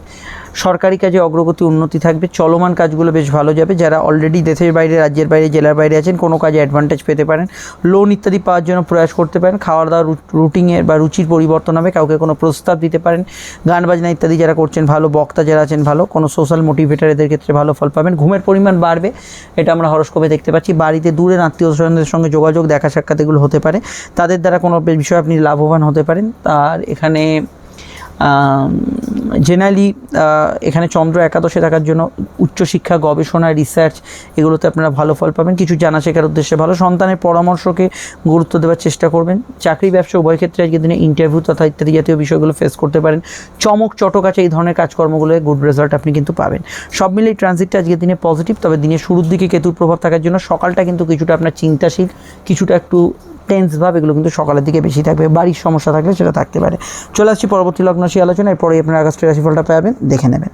সরকারি কাজে অগ্রগতি, উন্নতি থাকবে। চলমান কাজগুলো বেশ ভালো যাবে। যারা অলরেডি দেশের বাইরে, রাজ্যের বাইরে, জেলার বাইরে আছেন, কোনো কাজে অ্যাডভান্টেজ পেতে পারেন। লোন ইত্যাদি পাওয়ার জন্য প্রয়াস করতে পারেন। খাওয়া দাওয়ার রুটিনের বা রুচির পরিবর্তন হবে। কাউকে কোনো প্রস্তাব দিতে পারেন। গান বাজনা ইত্যাদি যারা করছেন, ভালো বক্তা যারা আছেন, ভালো। কোনো সোশ্যাল মোটিভেটার এদের ক্ষেত্রে ভালো ফল পাবেন। ঘুমের পরিমাণ বাড়বে। এটা আমরা হরস্কোপে দেখতে পাচ্ছি। বাড়িতে দূরের আত্মীয় স্বজনদের সঙ্গে যোগাযোগ দেখা সাক্ষাৎ এগুলো হতে পারে। তাদের দ্বারা কোনো বিষয়ে আপনি লাভবান হতে পারেন। আর এখানে জেনারেলি এখানে চন্দ্র একাদশে থাকার জন্য উচ্চশিক্ষা, গবেষণা রিসার্চ এগুলোতে আপনারা ভালো ফল পাবেন। কিছু জানা শেখার উদ্দেশ্যে ভালো সন্তানের পরামর্শকে গুরুত্ব দেওয়ার চেষ্টা করবেন। চাকরি, ব্যবসা, উভয় ক্ষেত্রে আজকের দিনে ইন্টারভিউ তথা ইত্যাদি জাতীয় বিষয়গুলো ফেস করতে পারেন। চমক, চটক আছে এই ধরনের কাজকর্মগুলোয় গুড রেজাল্ট আপনি কিন্তু পাবেন। সব মিলিয়ে এই ট্রানজিটটা আজকের দিনে পজিটিভ তবে দিনের শুরুর দিকে কেতুর প্রভাব থাকার জন্য সকালটা কিন্তু কিছুটা আপনার চিন্তাশীল, কিছুটা একটু টেন্স ভাব এগুলো কিন্তু সকালের দিকে বেশি থাকবে। বাড়ির সমস্যা থাকলে সেটা থাকতে পারে। চলে আসছি পরবর্তী লগ্ন সেই আলোচনা এরপরে আপনার আগস্টের রাশিফলটা পাবেন দেখে নেবেন।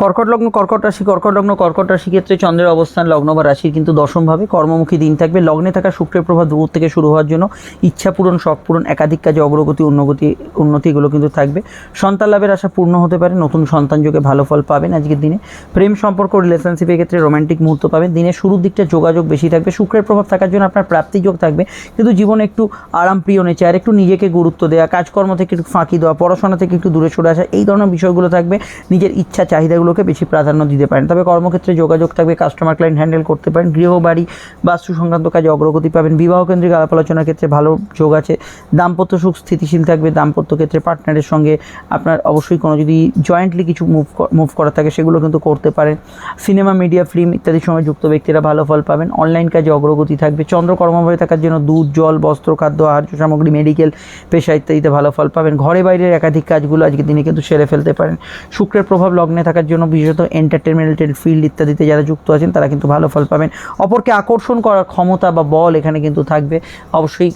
কর্কট লগ্ন, কর্কট রাশি, কর্কট লগ্ন, কর্কট রাশি ক্ষেত্রে চন্দ্রের অবস্থান, লগ্ন বা রাশির কিন্তু দশমভাবে কর্মমুখী দিন থাকবে। লগ্নে থাকা শুক্রের প্রভাব দূর থেকে শুরু হওয়ার জন্য ইচ্ছা পূরণ, শখ পূরণ, একাধিক কাজে অগ্রগতি, উন্নগতি, উন্নতি এগুলো কিন্তু থাকবে। সন্তান লাভের আশা পূর্ণ হতে পারে। নতুন সন্তান যোগে ভালো ফল পাবেন আজকের দিনে। প্রেম সম্পর্ক রিলেশনশিপের ক্ষেত্রে রোমান্টিক মুহূর্ত পাবেন। দিনের শুরুর দিকটা যোগাযোগ বেশি থাকবে। শুক্রের প্রভাব থাকার জন্য আপনার প্রাপ্তি যোগ থাকবে। কিন্তু জীবনে একটু আরাম প্রিয় নেচার একটু নিজেকে গুরুত্ব দেওয়া কাজকর্ম থেকে একটু ফাঁকি দেওয়া, পড়াশোনা থেকে একটু দূরে সরে আসা, এই ধরনের বিষয়গুলো থাকবে। নিজের ইচ্ছা চাহিদাগুলোকে বেশি প্রাধান্য দিতে পারেন। তবে কর্মক্ষেত্রে যোগাযোগ থাকবে কাস্টমার ক্লায়েন্ট হ্যান্ডেল করতে পারেন গৃহবাড়ি বাস্তু সংক্রান্ত কাজে অগ্রগতি পাবেন, বিবাহ কেন্দ্রিক আলাপ আলোচনার ক্ষেত্রে ভালো যোগ আছে, দাম্পত্য সুখ স্থিতিশীল থাকবে, দাম্পত্য ক্ষেত্রে পার্টনারের সঙ্গে আপনার অবশ্যই কোনো যদি জয়েন্টলি কিছু মুভ মুভ করা থাকে সেগুলো কিন্তু করতে পারেন। সিনেমা মিডিয়া ফিল্ম ইত্যাদির সঙ্গে যুক্ত ব্যক্তিরা ভালো ফল পাবেন। অনলাইন কাজে অগ্রগতি থাকবে। চন্দ্র কর্মভাবে থাকার জন্য দুধ, জল, বস্ত্র, খাদ্য, আহার্য সামগ্রী মেডিকেল পেশা ইত্যাদিতে ভালো ফল পাবেন। ঘরে বাইরের একাধিক কাজগুলো আজকের দিনে কিন্তু সেরে ফেলতে পারেন। শুক্রের প্রভাব লগ্নে থাকার জন্য বিশেষত এন্টারটেনমেন্টের ফিল্ড ইত্যাদিতে যারা যুক্ত আছেন, তারা কিন্তু ভালো ফল পাবেন। অপরকে আকর্ষণ করার ক্ষমতা বা বল এখানে কিন্তু থাকবে। অবশ্যই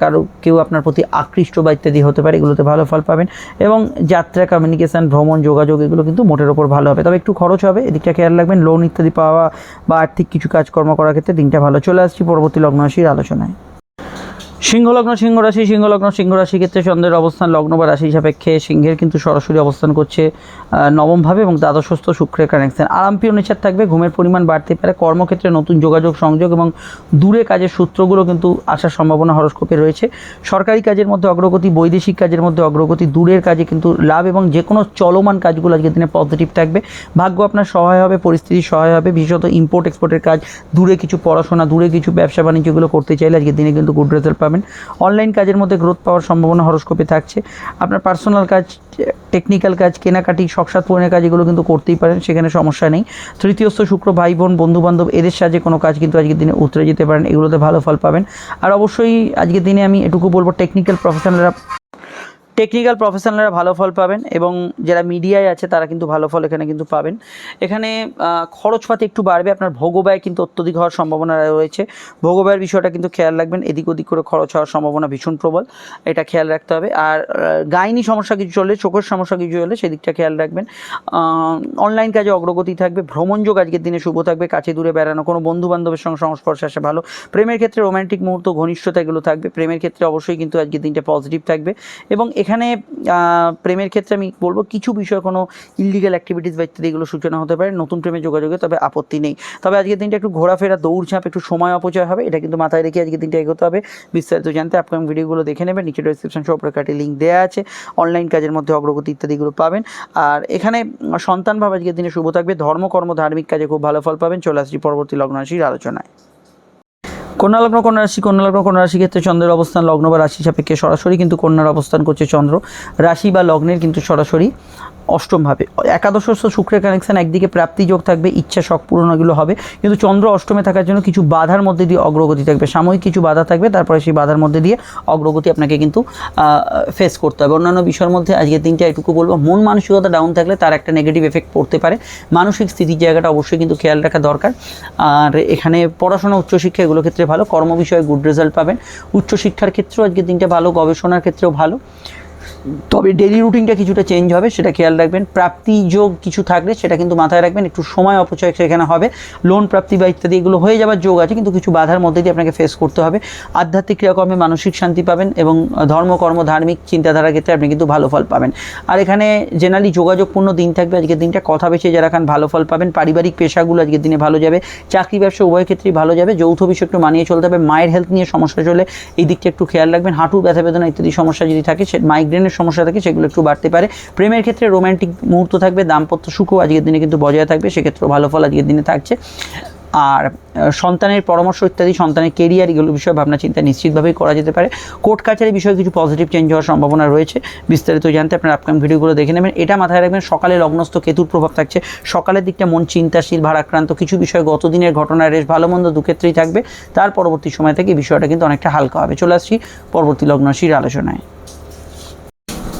কারও, কেউ আপনার প্রতি আকৃষ্ট বা ইত্যাদি হতে পারে, এগুলোতে ভালো ফল পাবেন। এবং যাত্রা কমিউনিকেশান ভ্রমণ, যোগাযোগ, এগুলো কিন্তু মোটের ওপর ভালো হবে। তবে একটু খরচ হবে, এদিকটা খেয়াল রাখবেন লোন ইত্যাদি পাওয়া বা আর্থিক কিছু কাজকর্ম করার ক্ষেত্রে দিনটা ভালো। চলে আসছি পরবর্তী লগ্ন আলোচনায়। সিংহলগ্ন সিংহ রাশি সিংহলগ্ন সিংহ রাশি ক্ষেত্রে চন্দ্রের অবস্থান লগ্ন বা রাশি সাপেক্ষে সিংহের কিন্তু সরাসরি অবস্থান করছে নবমভাবে এবং দ্বাদশস্থ শুক্রের কানেকশন আরামপ্রিয় নেচার থাকবে, ঘুমের পরিমাণ বাড়তে পারে, কর্মক্ষেত্রে নতুন যোগাযোগ, সংযোগ এবং দূরে কাজের সূত্রগুলো কিন্তু আসার সম্ভাবনা হরস্কোপে রয়েছে। সরকারি কাজের মধ্যে অগ্রগতি, বৈদেশিক কাজের মধ্যে অগ্রগতি, দূরের কাজে কিন্তু লাভ এবং যে কোনো চলমান কাজগুলো আজকের দিনে পজিটিভ থাকবে। ভাগ্য আপনার সহায় হবে, পরিস্থিতি সহায় হবে, বিশেষত ইম্পোর্ট এক্সপোর্টের কাজ, দূরে কিছু পড়াশোনা, দূরে কিছু ব্যবসা বাণিজ্যগুলো করতে চাইলে আজকের দিনে কিন্তু গুড রেজাল্ট অনলাইন কাজের মধ্যে গ্রোথ পাওয়ার সম্ভাবনা হরস্কোপে থাকছে। আপনার পার্সোনাল কাজ টেকনিক্যাল কাজ, কেনাকাটি শখসাদ পূরণের কাজ, এগুলো কিন্তু করতেই পারেন, সেখানে সমস্যা নেই। তৃতীয়স্থ শুক্র ভাই বোন বন্ধুবান্ধব, এদের সাহায্যে কোনো কাজ কিন্তু আজকের দিনে উতরে যেতে পারেন, এগুলোতে ভালো ফল পাবেন। আর অবশ্যই আজকের দিনে আমি এটুকু বলব টেকনিক্যাল প্রফেশনালরা টেকনিক্যাল প্রফেশনালরা ভালো ফল পাবেন এবং যারা মিডিয়ায় আছে তারা কিন্তু ভালো ফল এখানে কিন্তু পাবেন। এখানে খরচপাতি একটু বাড়বে, আপনার ভোগব্যয় কিন্তু অত্যধিক হওয়ার সম্ভাবনা রয়েছে। ভোগব্যয়ের বিষয়টা কিন্তু খেয়াল রাখবেন, এদিক ওদিক করে খরচ হওয়ার সম্ভাবনা ভীষণ প্রবল, এটা খেয়াল রাখতে হবে। আর গাইনি সমস্যা কিছু চললে, চোখের সমস্যা কিছু হলে সেদিকটা খেয়াল রাখবেন। অনলাইন কাজে অগ্রগতি থাকবে ভ্রমণযোগ আজকের দিনে শুভ থাকবে, কাছে দূরে বেড়ানো, কোনো বন্ধু বান্ধবের সঙ্গে সংস্পর্শে আসে ভালো। প্রেমের ক্ষেত্রে রোমান্টিক মুহূর্ত, ঘনিষ্ঠতা এগুলো থাকবে। প্রেমের ক্ষেত্রে অবশ্যই কিন্তু আজকের দিনটা পজিটিভ থাকবে এবং এখানে প্রেমের ক্ষেত্রে আমি বলব কিছু বিষয় কোনো ইলিগাল অ্যাক্টিভিটিস বা ইত্যাদি এগুলো সূচনা হতে পারে, নতুন প্রেমে যোগাযোগে তবে আপত্তি নেই। তবে আজকের দিনটা একটু ঘোরাফেরা দৌড়ঝাঁপ একটু সময় অপচয় হবে, এটা কিন্তু মাথায় রেখে আজকের দিনটা এগোতে হবে। বিস্তারিত জানতে আপকামিং ভিডিওগুলো দেখে নেবেন, নিচে ডিসক্রিপশন সব প্রকারটি লিঙ্ক দেওয়া আছে। অনলাইন কাজের মধ্যে অগ্রগতি ইত্যাদিগুলো পাবেন। আর এখানে সন্তানভাবে আজকের দিনে শুভ থাকবে। ধর্মকর্ম ধার্মিক কাজে খুব ভালো ফল পাবেন। চলে আসছি পরবর্তী লগ্ন রাশির আলোচনায়। কন্যা লগ্ন, কন্যা রাশি, কন্যা লগ্ন, কন্যা রাশি ক্ষেত্রে চন্দ্রের অবস্থান, লগ্ন বা রাশি সাপেক্ষে সরাসরি কিন্তু কন্যার অবস্থান করছে চন্দ্র। রাশি বা লগ্নের কিন্তু সরাসরি অষ্টমভাবে। একাদশস্থ শুক্রের কানেকশান একদিকে প্রাপ্তি যোগ থাকবে, ইচ্ছা শখ পূরণগুলো হবে। কিন্তু চন্দ্র অষ্টমে থাকার জন্য কিছু বাধার মধ্যে দিয়ে অগ্রগতি থাকবে। সাময়িক কিছু বাধা থাকবে, তারপরে সেই বাধার মধ্যে দিয়ে অগ্রগতি আপনাকে কিন্তু ফেস করতে হবে। অন্যান্য বিষয়ের মধ্যে আজকের দিনটা এটুকু বলব, মন মানসিকতা ডাউন থাকলে তার একটা নেগেটিভ এফেক্ট পড়তে পারে। মানসিক স্থিতির জায়গাটা অবশ্যই কিন্তু খেয়াল রাখা দরকার। আর এখানে পড়াশোনা, উচ্চশিক্ষা এগুলো ক্ষেত্রে ভালো। কর্ম বিষয়ে গুড রেজাল্ট পাবেন। উচ্চশিক্ষার ক্ষেত্রেও আজকের দিনটা ভালো, গবেষণার ক্ষেত্রেও ভালো। তবে ডেলি রুটিনটা কিছুটা চেঞ্জ হবে, সেটা খেয়াল রাখবেন। প্রাপ্তি যোগ কিছু থাকলে সেটা কিন্তু মাথায় রাখবেন, একটু সময় অপচয় সেখানে হবে। লোন প্রাপ্তি বা ইত্যাদি এগুলো হয়ে যাওয়ার যোগ আছে, কিন্তু কিছু বাধার মধ্যে দিয়ে আপনাকে ফেস করতে হবে। আধ্যাত্মিক ক্রিয়াকর্মে মানসিক শান্তি পাবেন এবং ধর্মকর্ম ধার্মিক চিন্তাধারার ক্ষেত্রে আপনি কিন্তু ভালো ফল পাবেন। আর এখানে জেনারেলি যোগাযোগপূর্ণ দিন থাকবে, আজকের দিনটা কথা বেশি যারা খান ভালো ফল পাবেন। পারিবারিক পেশাগুলো আজকের দিনে ভালো যাবে। চাকরি ব্যবসা উভয় ক্ষেত্রেই ভালো যাবে। যৌথ বিষয় একটু মানিয়ে চলতে হবে। মায়ের হেলথ নিয়ে সমস্যা চলে, এই দিকটা একটু খেয়াল রাখবেন। হাঁটু ব্যথা বেদনা ইত্যাদি সমস্যা যদি থাকে, সে মাইগ্রেনের সমস্যা থাকে, সেগুলো একটু বাড়তে পারে। প্রেমের ক্ষেত্রে রোম্যান্টিক মুহূর্ত থাকবে, দাম্পত্য সুখও আজকের দিনে কিন্তু বজায় থাকবে, সেক্ষেত্রেও ভালো ফল আজকের দিনে থাকছে। আর সন্তানের পরামর্শ ইত্যাদি, সন্তানের কেরিয়ার এগুলো বিষয়ে ভাবনা চিন্তা নিশ্চিতভাবেই করা যেতে পারে। কোর্ট কাছারি বিষয়ে কিছু পজিটিভ চেঞ্জ হওয়ার সম্ভাবনা রয়েছে, বিস্তারিত জানতে আপনার আপকাম ভিডিওগুলো দেখে নেবেন। এটা মাথায় রাখবেন, সকালে লগ্নস্থ কেতুর প্রভাব থাকছে। সকালের দিকটা মন চিন্তাশীল, ভারাক্রান্ত, কিছু বিষয় গত দিনের রেশ ভালো মন্দ দুক্ষেত্রেই থাকবে। তার পরবর্তী সময় থেকে এই বিষয়টা কিন্তু অনেকটা হালকা হবে। চলে আসছি পরবর্তী লগ্নশীর আলোচনায়।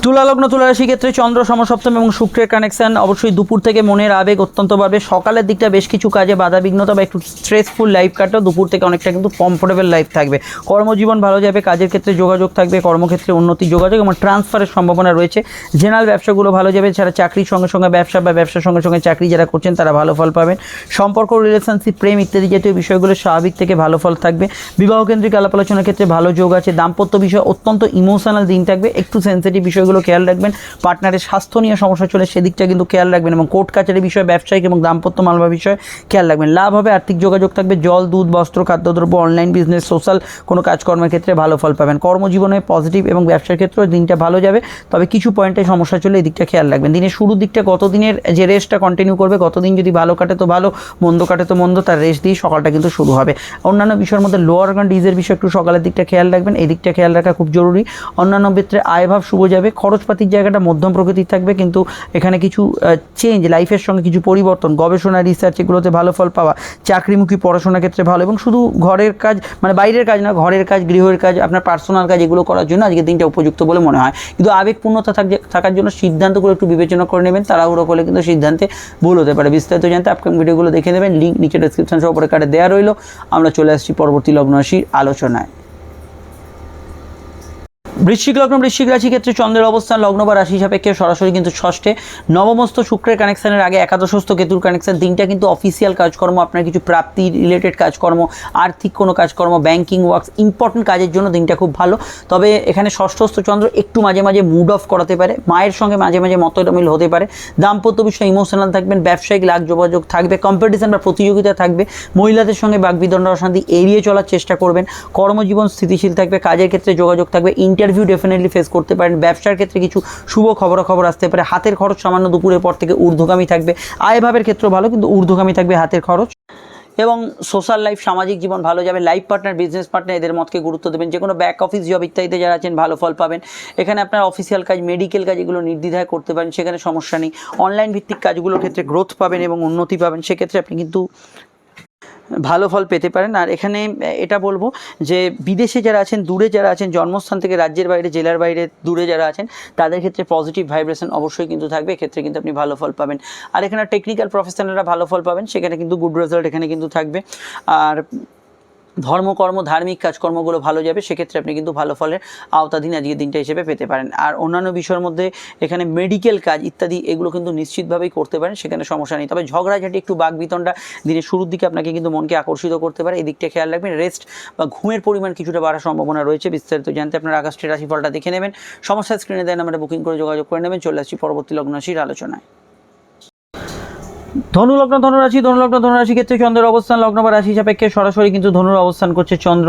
তুলা লগ্ন তুলা রাশি ক্ষেত্রে চন্দ্র, সমসপ্তম এবং শুক্রের কানেকশন অবশ্যই দুপুর থেকে মনের আবেগ অত্যন্ত বাড়বে সকালের দিকটা বেশ কিছু কাজে বাধা বিঘ্নতা বা একটু স্ট্রেসফুল লাইফ কাটলেও দুপুর থেকে অনেকটা কিন্তু কমফোর্টেবল লাইফ থাকবে। কর্মজীবন ভালো যাবে, কাজের ক্ষেত্রে যোগাযোগ থাকবে, কর্মক্ষেত্রে উন্নতি, যোগাযোগ এবং ট্রান্সফারের সম্ভাবনা রয়েছে। জেনারেল ব্যবসাগুলো ভালো যাবে, যারা চাকরির সঙ্গে সঙ্গে ব্যবসা বা ব্যবসার সঙ্গে সঙ্গে চাকরি যারা করছেন, তারা ভালো ফল পাবেন। সম্পর্ক রিলেশনশিপ প্রেম ইত্যাদি জাতীয় বিষয়গুলো স্বাভাবিক থেকে ভালো ফল থাকবে। বিবাহ কেন্দ্রিক আলাপ আলোচনার ক্ষেত্রে ভালো যোগ আছে। দাম্পত্য বিষয় অত্যন্ত ইমোশনাল দিন থাকবে। একটু সেন্সিটিভ বিষয়গুলো খেয়াল রাখবেন। পার্টনারের স্বাস্থ্য নিয়ে সমস্যা চলে, সেদিকটা কিন্তু খেয়াল রাখবেন এবং কোর্ট কাচারি বিষয়, ব্যবসায়িক এবং দাম্পত্য মালবা বিষয়ে খেয়াল রাখবেন। লাভ হবে, আর্থিক যোগাযোগ থাকবে, জল, দুধ, বস্ত্র, খাদ্যদ্রব্য, অনলাইন বিজনেস, সোশ্যাল, কোনো কাজকর্মের ক্ষেত্রে ভালো ফল পাবেন। কর্মজীবনে পজিটিভ এবং ব্যবসার ক্ষেত্রেও দিনটা ভালো যাবে, তবে কিছু পয়েন্টে সমস্যা চলে এই দিকটা খেয়াল রাখবেন। দিনের শুরুর দিকটা গত দিনের যে রেস্টটা কন্টিনিউ করবে গত দিন যদি ভালো কাটে তো ভালো, মন্দ কাটে তো মন্দ, তার রেস্ট দিয়ে সকালটা কিন্তু শুরু হবে। অন্যান্য বিষয়ের মধ্যে লোয়ার অর্গান ডিজের বিষয়ে একটু সকালের দিকটা খেয়াল রাখবেন এই দিকটা খেয়াল রাখা খুব জরুরি। অন্যান্য ক্ষেত্রে আয়ভাব শুভ যাবে খরচপাতির জায়গাটা মধ্যম প্রকৃতির থাকবে, কিন্তু এখানে কিছু চেঞ্জ লাইফের সঙ্গে কিছু পরিবর্তন, গবেষণা রিসার্চ এগুলোতে ভালো ফল পাওয়া, চাকরিমুখী পড়াশোনার ক্ষেত্রে ভালো, এবং শুধু ঘরের কাজ মানে বাইরের কাজ না, ঘরের কাজ, গৃহের কাজ, আপনার পার্সোনাল কাজ, এগুলো করার জন্য আজকের দিনটা উপযুক্ত বলে মনে হয়। কিন্তু আবেগপূর্ণতা থাকার জন্য সিদ্ধান্তগুলো একটু বিবেচনা করে নেবেন, তাড়াহুড়ো করলে কিন্তু সিদ্ধান্তে ভুল হতে পারে। বিস্তারিত জানতে আপকামিং ভিডিওগুলো দেখে নেবেন লিঙ্ক নিচে ডেসক্রিপশন সহ পরে কার্ডে দেওয়া রইল। আমরা চলে আসছি পরবর্তী লগ্ন রাশির আলোচনায়। বৃশ্চিক লগ্ন, বৃশ্চিক রাশি ক্ষেত্রে চন্দ্রের অবস্থান, লগ্ন বা রাশি সাপেক্ষে সরাসরি কিন্তু ষষ্ঠে। নবমস্ত শুক্রের কানেকশনের আগে একাদশস্থ কেতুর কানেকশন দিনটা কিন্তু অফিসিয়াল কাজকর্ম, আপনার কিছু প্রাপ্তি রিলেটেড কাজকর্ম, আর্থিক কোনো কাজকর্ম ব্যাংকিং ওয়ার্কস ইম্পর্টেন্ট কাজের জন্য দিনটা খুব ভালো। তবে এখানে ষষ্ঠস্থ চন্দ্র একটু মাঝে মাঝে মুড অফ করাতে পারে। মায়ের সঙ্গে মাঝে মাঝে মতমিল হতে পারে। দাম্পত্য বিষয়ে ইমোশনাল থাকবেন, ব্যবসায়িক লাগ যোগাযোগ থাকবে কম্পিটিশন বা প্রতিযোগিতা থাকবে। মহিলাদের সঙ্গে বাগবিদণ্ড অশান্তি এড়িয়ে চলার চেষ্টা করবেন। কর্মজীবন স্থিতিশীল থাকবে, কাজের ক্ষেত্রে যোগাযোগ থাকবে ইন্টারভিউ ডেফিনেটলি ফেস করতে পারেন। ব্যবসার ক্ষেত্রে কিছু শুভ খবরাখবর আসতে পারে। হাতের খরচ সামান্য দুপুরের পর থেকে ঊর্ধ্বগামী থাকবে। আয়ভাবের ক্ষেত্র ভালো, কিন্তু ঊর্ধ্বগামী থাকবে হাতের খরচ। এবং সোশ্যাল লাইফ সামাজিক জীবন ভালো যাবে। লাইফ পার্টনার বিজনেস পার্টনার এদের মতকে গুরুত্ব দেবেন। যে কোনো ব্যাক অফিস জব ইত্যাদিতে যারা আছেন, ভালো ফল পাবেন। এখানে আপনার অফিসিয়াল কাজ মেডিকেল কাজ এগুলো নির্দ্বিধায় করতে পারেন। সেখানে সমস্যা নেই। অনলাইন ভিত্তিক কাজগুলোর ক্ষেত্রে গ্রোথ পাবেন এবং উন্নতি পাবেন। সেক্ষেত্রে আপনি কিন্তু ভালো ফল পেতে পারেন। আর এখানে এটা বলব যে, বিদেশে যারা আছেন, দূরে যারা আছেন, জন্মস্থান থেকে রাজ্যের বাইরে, জেলার বাইরে দূরে যারা আছেন, তাদের ক্ষেত্রে পজিটিভ ভাইব্রেশন অবশ্যই কিন্তু থাকবে। এক্ষেত্রে কিন্তু আপনি ভালো ফল পাবেন। আর এখানে টেকনিক্যাল প্রফেশনালরা ভালো ফল পাবেন, সেখানে কিন্তু গুড রেজাল্ট এখানে কিন্তু থাকবে। আর ধর্মকর্ম ধার্মিক কাজকর্মগুলো ভালো যাবে, সেক্ষেত্রে আপনি কিন্তু ভালো ফলের আওতাধীন আজকের দিনটা হিসেবে পেতে পারেন। আর অন্যান্য বিষয়ের মধ্যে এখানে মেডিকেল কাজ ইত্যাদি এগুলো কিন্তু নিশ্চিতভাবেই করতে পারেন, সেখানে সমস্যা নেই। তবে ঝগড়াঝাটি, একটু বাগবিতনটা দিনের শুরুর দিকে আপনাকে কিন্তু মনকে আকর্ষিত করতে পারে। এই দিকটা খেয়াল রাখবেন রেস্ট বা ঘুমের পরিমাণ কিছুটা বাড়ার সম্ভাবনা রয়েছে। বিস্তারিত জানতে আপনার আগস্টের রাশিফলটা দেখে নেবেন। সমস্যা স্ক্রিনে দেন আমরা বুকিং করে যোগাযোগ করে নেবেন। চলে আসছি পরবর্তী লগ্ন রাশির আলোচনায়। ধনুলগ্ন ধনুরাশি ধনুলগ্ন ধনুরাশি ক্ষেত্রে চন্দ্রের অবস্থান লগ্ন বা রাশি সাপেক্ষে সরাসরি কিন্তু ধনুর অবস্থান করছে চন্দ্র।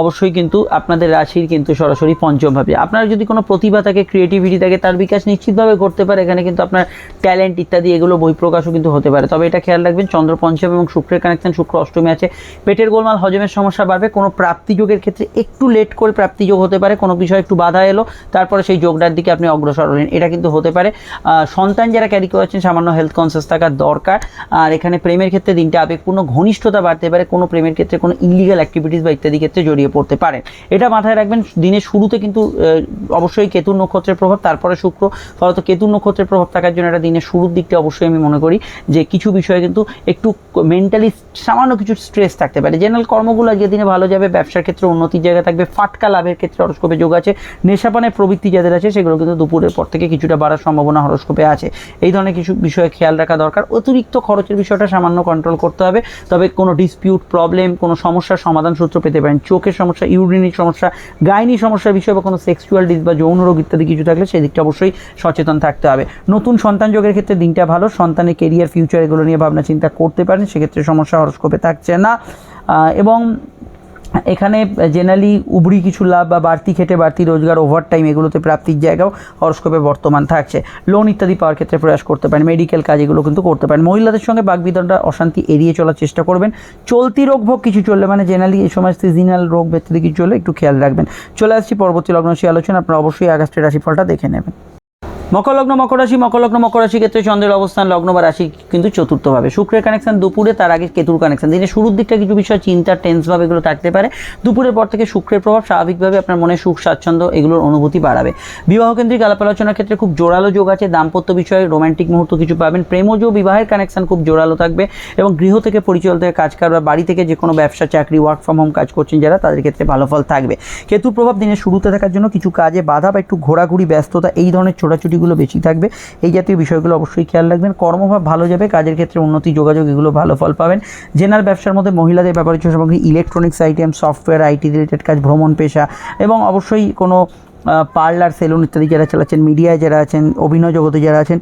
অবশ্যই কিন্তু আপনাদের রাশির কিন্তু সরাসরি পঞ্চম ভাবে। আপনার যদি কোনো প্রতিভা থাকে ক্রিয়েটিভিটি থাকে, তার বিকাশ নিশ্চিতভাবে করতে পারে। এখানে কিন্তু আপনার ট্যালেন্ট ইত্যাদি, এগুলো বহিঃপ্রকাশও কিন্তু হতে পারে। তবে এটা খেয়াল রাখবেন, চন্দ্র পঞ্চম এবং শুক্রের কানেকশন শুক্র অষ্টমী আছে। পেটের গোলমাল, হজমের সমস্যা বাড়বে। কোনো প্রাপ্তিযোগের ক্ষেত্রে একটু লেট করে প্রাপ্তিযোগ হতে পারে। কোনো বিষয়ে একটু বাধা এলো, তারপরে সেই যোগটার দিকে আপনি অগ্রসর হলেন। এটা কিন্তু হতে পারে। সন্তান যারা ক্যারি করেছেন, সামান্য হেলথ কনসিয়াস থাকার দরকার। আর এখানে প্রেমের ক্ষেত্রে দিনটা আবেগপূর্ণ, ঘনিষ্ঠতা বাড়তে পারে, কোনো প্রেমের ক্ষেত্রে কোনো ইলিগাল অ্যাক্টিভিটিস বা ইত্যাদি ক্ষেত্রে জড়িয়ে পড়তে পারেন এটা মাথায় রাখবেন, দিনের শুরুতে কিন্তু অবশ্যই কেতুর নক্ষত্রের প্রভাব, তারপরে শুক্র। ফলত কেতুর নক্ষত্রের প্রভাব থাকার জন্য এটা দিনের শুরুর দিকটা অবশ্যই আমি মনে করি যে কিছু বিষয়ে কিন্তু একটু মেন্টালি সামান্য কিছু স্ট্রেস থাকতে পারে। জেনারেল কর্মগুলো আজকের দিনে ভালো যাবে, ব্যবসার ক্ষেত্রে উন্নতির জায়গা থাকবে, ফাটকা লাভের ক্ষেত্রে হরস্কোপে যোগ আছে, নেশাপানের প্রবৃত্তি যাদের আছে, সেগুলো কিন্তু দুপুরের পর থেকে কিছুটা বাড়ার সম্ভাবনা হরস্কোপে আছে। এই ধরনের কিছু বিষয়ে খেয়াল রাখা দরকার। অতিরিক্ত খরচের বিষয়টা সামান্য কন্ট্রোল করতে হবে। তবে কোনো ডিসপিউট প্রবলেম কোনো সমস্যার সমাধান সূত্র পেতে পারেন। চোখের সমস্যা ইউরিনের সমস্যা, গাইনি সমস্যার বিষয় বা কোনো সেক্সুয়াল ডিস বা যৌন রোগ ইত্যাদি কিছু থাকলে সেই দিকটা অবশ্যই সচেতন থাকতে হবে। নতুন সন্তান যোগের ক্ষেত্রে দিনটা ভালো। সন্তানের কেরিয়ার ফিউচার এগুলো নিয়ে ভাবনা চিন্তা করতে পারেন। সেক্ষেত্রে সমস্যা হরস্কোপে থাকছে না। এবং এখানে জেনারেলি উবড়ি কিছু লাভ বা বাড়তি খেটে বাড়তি রোজগার ওভার টাইম এগুলোতে প্রাপ্তির জায়গাও হরস্কোপে বর্তমান থাকছে। লোন ইত্যাদি পাওয়ার ক্ষেত্রে প্রয়াস করতে পারেন মেডিকেল কাজ এগুলো কিন্তু করতে পারেন। মহিলাদের সঙ্গে বাগবিদনটা অশান্তি এড়িয়ে চলার চেষ্টা করবেন। চলতি রোগ ভোগ কিছু চললে মানে জেনারেলি এই সময় সিজনাল রোগ ইত্যাদি কিছু চললে একটু খেয়াল রাখবেন। চলে আসছি পরবর্তী লগ্নশী আলোচনা আপনারা অবশ্যই আগস্টের রাশিফলটা দেখে নেবেন। মকর লগ্ন মকর রাশি মকর লগ্ন মকর রাশি ক্ষেত্রে চন্দ্রের অবস্থান, লগ্ন বা রাশি কিন্তু চতুর্থভাবে। শুক্রের কানেকশন দুপুরে, তার আগে কেতুর কানেকশন দিনে শুরুর দিকটা কিছু বিষয়, চিন্তা টেন্সভাবে এগুলো থাকতে পারে। দুপুরের পর থেকে শুক্রের প্রভাব স্বাভাবিকভাবে আপনার মনে সুখ, স্বাচ্ছন্দ্য এগুলোর অনুভূতি বাড়াবে। বিবাহ কেন্দ্রিক আলাপ আলোচনার ক্ষেত্রে খুব জোরালো যোগ আছে। দাম্পত্য বিষয়ে রোমান্টিক মুহূর্ত কিছু পাবেন। প্রেমজ বিবাহের কানেকশন খুব জোরালো থাকবে এবং গৃহ থেকে পরিচালিত থেকে কাজ কারবার, বাড়ি থেকে যে কোনো ব্যবসা, চাকরি ওয়ার্ক ফ্রম হোম কাজ করছেন যারা, তাদের ক্ষেত্রে ভালো ফল থাকবে। কেতুর প্রভাব দিনের শুরুতে থাকার জন্য কিছু কাজে বাধা বা একটু ঘোরাঘুরি, ব্যস্ততা এই ধরনের ছোটাছুটিগুলো বেশি থাকবে। এই জাতীয় বিষয়গুলো অবশ্যই খেয়াল রাখবেন। কর্মভাব ভালো যাবে, কাজের ক্ষেত্রে উন্নতি, যোগাযোগ, এগুলো ভালো ফল পাবেন। জেনারেল ব্যবসার মধ্যে মহিলাদের ব্যাপারে সামগ্রী electronics item software IT related কাজ, ভ্রমণ পেশা এবং অবশ্যই কোনো পার্লার সেলুন ইত্যাদি যারা চালাচ্ছেন মিডিয়ায় যারা আছেন, অভিনয় জগতে যারা আছেন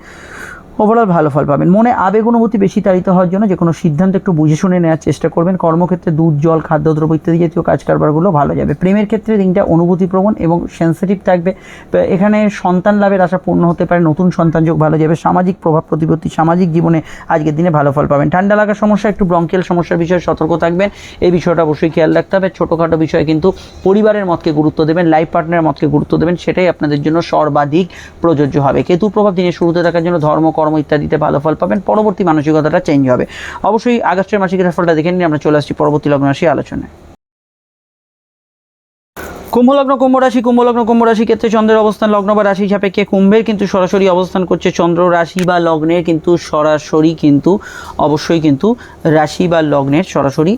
ওভারঅল ভালো ফল পাবেন। মনে আবেগ অনুভূতি বেশি তাড়িত হওয়ার জন্য যে কোনো সিদ্ধান্ত একটু বুঝে শুনে নেওয়ার চেষ্টা করবেন। কর্মক্ষেত্রে দুধ, জল, খাদ্যদ্রব্য ইত্যাদি জাতীয় কাজ কারবারগুলো ভালো যাবে। প্রেমের ক্ষেত্রে দিনটা অনুভূতিপ্রবণ এবং সেন্সিটিভ থাকবে। এখানে সন্তান লাভের আশা পূর্ণ হতে পারে, নতুন সন্তান যোগ ভালো যাবে। সামাজিক প্রভাব প্রতিপত্তি, সামাজিক জীবনে আজকের দিনে ভালো ফল পাবেন। ঠান্ডা লাগার সমস্যা, একটু ব্রঙ্কিয়াল সমস্যার বিষয়ে সতর্ক থাকবেন। এই বিষয়টা অবশ্যই খেয়াল রাখতে হবে। ছোটোখাটো বিষয়ে কিন্তু পরিবারের মতকে গুরুত্ব দেবেন লাইফ পার্টনারের মতকে গুরুত্ব দেবেন, সেটাই আপনাদের জন্য সর্বাধিক প্রযোজ্য হবে। কেতু প্রভাব দিনের শুরুতে থাকার জন্য ধর্ম কর্ম ইত্যাদিতে ভালো ফল পাবেন, পরবর্তী মানসিকতাটা চেঞ্জ হবে। অবশ্যই আগস্টের মাসিক রাশিফলটা দেখে নিন, আমরা চলে আসছি পরবর্তী লগ্ন রাশি আলোচনায়। কুম্ভলগ্ন কুম্ভ রাশি কুম্ভলগ্ন কুম্ভ রাশি ক্ষেত্রে চন্দ্রের অবস্থান, লগ্ন বা রাশি সাপেক্ষে কুম্ভের কিন্তু সরাসরি অবস্থান করছে চন্দ্র রাশি বা লগ্নের কিন্তু সরাসরি কিন্তু, অবশ্যই কিন্তু রাশি বা লগ্নের সরাসরি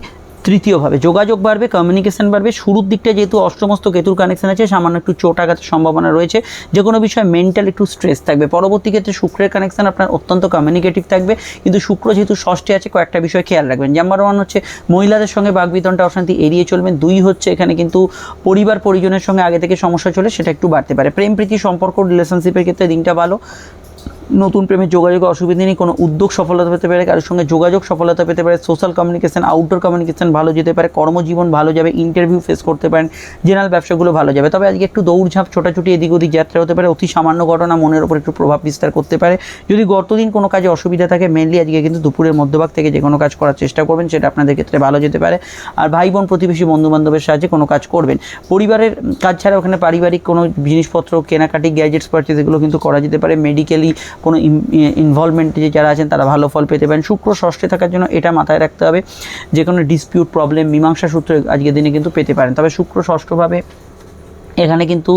তৃতীয়ভাবে যোগাযোগ বাড়বে কমিউনিকেশন বাড়বে। শুরুর দিকটা যেহেতু অষ্টমস্ত কেতুর কানেকশন আছে, সামান্য একটু চোট আঘাতের সম্ভাবনা রয়েছে। যে কোনো বিষয়ে মেন্টাল একটু স্ট্রেস থাকবে। পরবর্তী ক্ষেত্রে শুক্রের কানেকশন আপনার অত্যন্ত কমিউনিকেটিভ থাকবে। কিন্তু শুক্র যেহেতু ষষ্ঠে আছে, কয়েকটা বিষয় খেয়াল রাখবেন। নাম্বার ওয়ান হচ্ছে, মহিলাদের সঙ্গে বাগবিতনটা অশান্তি এড়িয়ে চলবেন। দুই হচ্ছে, এখানে কিন্তু পরিবার পরিজনের সঙ্গে আগে থেকে সমস্যা চলে, সেটা একটু বাড়তে পারে। প্রেম প্রীতি সম্পর্ক রিলেশনশিপের ক্ষেত্রে দিনটা ভালো। নতুন প্রেমের যোগাযোগে অসুবিধা নেই, কোনো উদ্যোগ সফলতা পেতে পারে, কারোর সঙ্গে যোগাযোগ সফলতা পেতে পারে সোশ্যাল কমিউনিকেশন আউটডোর কমিউনিকেশন ভালো যেতে পারে, কর্মজীবন ভালো যাবে ইন্টারভিউ ফেস করতে পারেন জেনারেল ব্যবসাগুলো ভালো যাবে। তবে আজকে একটু দৌড়ঝাঁপ, ছোটাছুটি এদিক ওদিক যাত্রা হতে পারে, অতি সামান্য ঘটনা মনের ওপর একটু প্রভাব বিস্তার করতে পারে। যদি গতদিন কোনো কাজে অসুবিধা থাকে মেনলি আজকে কিন্তু দুপুরের মধ্যভাগ থেকে যে কোনো কাজ করার চেষ্টা করবেন, সেটা আপনাদের ক্ষেত্রে ভালো যেতে পারে। আর ভাই বোন প্রতিবেশী বন্ধু বান্ধবের সাহায্যে কোনো কাজ করবেন। পরিবারের কাজ ছাড়া ওখানে পারিবারিক কোনো জিনিসপত্র, কেনাকাটি গ্যাজেটস পারচেজ এগুলো কিন্তু করা যেতে পারে। মেডিকেলি কোনো ইনভলভমেন্টে যারা আছেন তারা ভালো ফল পেতে পারেন। শুক্র ষষ্ঠে থাকার জন্য এটা মাথায় রাখতে হবে যে কোনো ডিসপিউট প্রবলেম মীমাংসা সূত্রে আজকের দিনে কিন্তু পেতে পারেন। তবে শুক্র ষষ্ঠভাবে এখানে কিন্তু